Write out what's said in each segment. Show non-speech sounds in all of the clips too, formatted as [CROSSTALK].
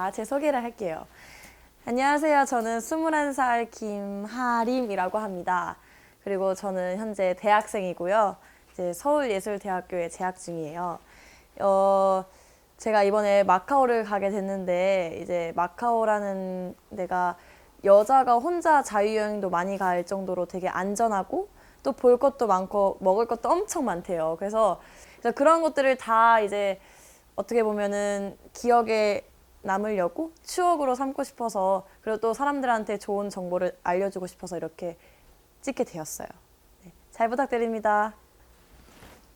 자, 제 소개를 할게요. 안녕하세요. 저는 21살 김하림이라고 합니다. 그리고 저는 현재 대학생이고요. 이제 서울예술대학교에 재학 중이에요. 어, 제가 이번에 마카오를 가게 됐는데 이제 마카오라는 데가 여자가 혼자 자유여행도 많이 갈 정도로 되게 안전하고 또 볼 것도 많고 먹을 것도 엄청 많대요. 그래서 그런 것들을 다 이제 어떻게 보면은 기억에 남으려고 추억으로 삼고 싶어서 그리고 또 사람들한테 좋은 정보를 알려주고 싶어서 이렇게 찍게 되었어요. 네, 잘 부탁드립니다.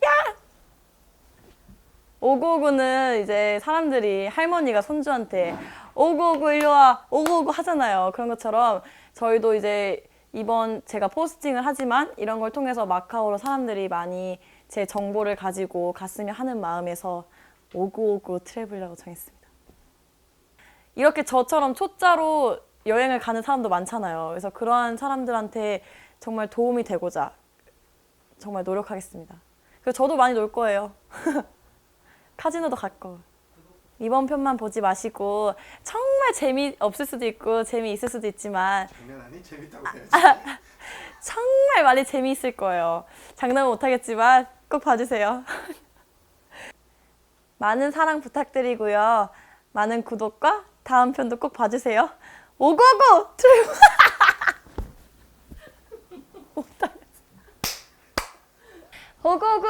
야! 오구오구는 이제 사람들이 할머니가 손주한테 오구오구 일로 와 오구오구 하잖아요. 그런 것처럼 저희도 이제 이번 제가 포스팅을 하지만 이런 걸 통해서 마카오로 사람들이 많이 제 정보를 가지고 갔으면 하는 마음에서 오구오구 트래블이라고 정했습니다. 이렇게 저처럼 초짜로 여행을 가는 사람도 많잖아요. 그래서 그러한 사람들한테 정말 도움이 되고자 정말 노력하겠습니다. 그리고 저도 많이 놀 거예요. [LAUGHS] 카지노도 갈 거. 이번 편만 보지 마시고 정말 재미 없을 수도 있고 재미 있을 수도 있지만 장난 아니? 재밌다고 해야지. [LAUGHS] 정말 많이 재미 있을 거예요. 장난은 못 하겠지만 꼭 봐주세요. [LAUGHS] 많은 사랑 부탁드리고요. 많은 구독과 다음 편도 꼭 봐주세요. 오고고! [LAUGHS] 못하겠어. 오고고!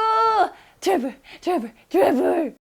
트래블! 트래블! 트래블!